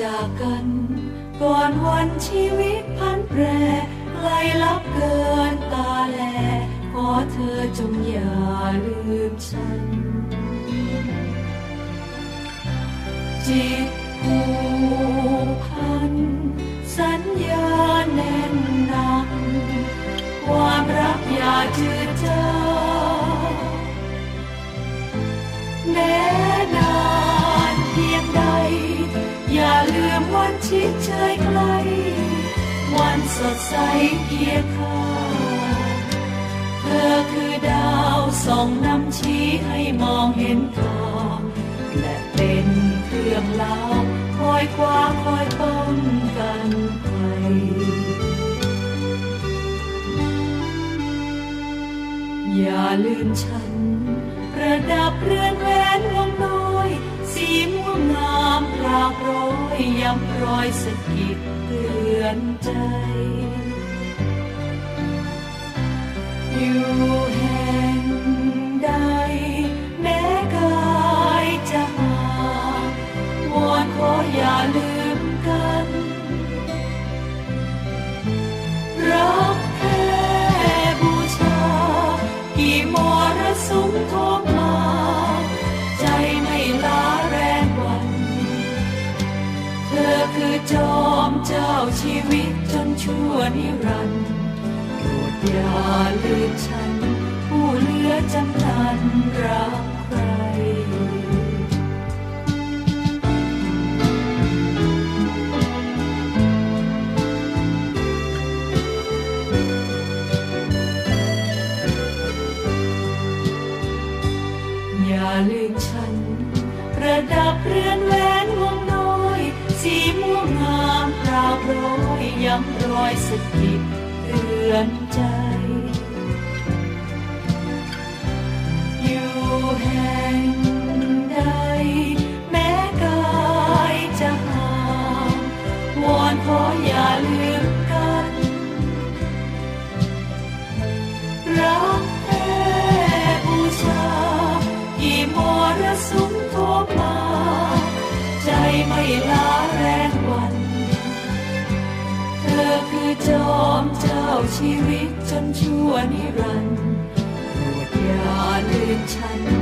จากกัน ก่อนวันชีวิตพันแปรไกลลับเกินตาแล ขอเธอจงอย่าลืมฉัน จิตผูกพัน สัญญาแน่นหนัก ความรักอย่าจืดจางแม้นาน สดใสเกียรค่าเธอคือดาวส่องนำชี้ให้มองเห็นทางและเป็นเครื่องเล่าคอยคว้าคอยป้องกันภัยอย่าลืมฉัน ประดับเรือนแหวนวงน้อย สีม่วงงามปรากรอยย้ำรอยสะกิด ใจอ คือจอมเจ้าชีวิตจนชั่วนิรันดร์โปรดอย่าลืมฉัน ผู้เหลือจำนันรักใครอย่าลืมฉัน ประดับเรือ ยย้ำรอยสะกิดเตือนใจ อยู่แห่งใด จอมเจ้าชีวิตจนชั่วนิรันดร์โปรดอย่าลืมฉันผู้เลือจำนัน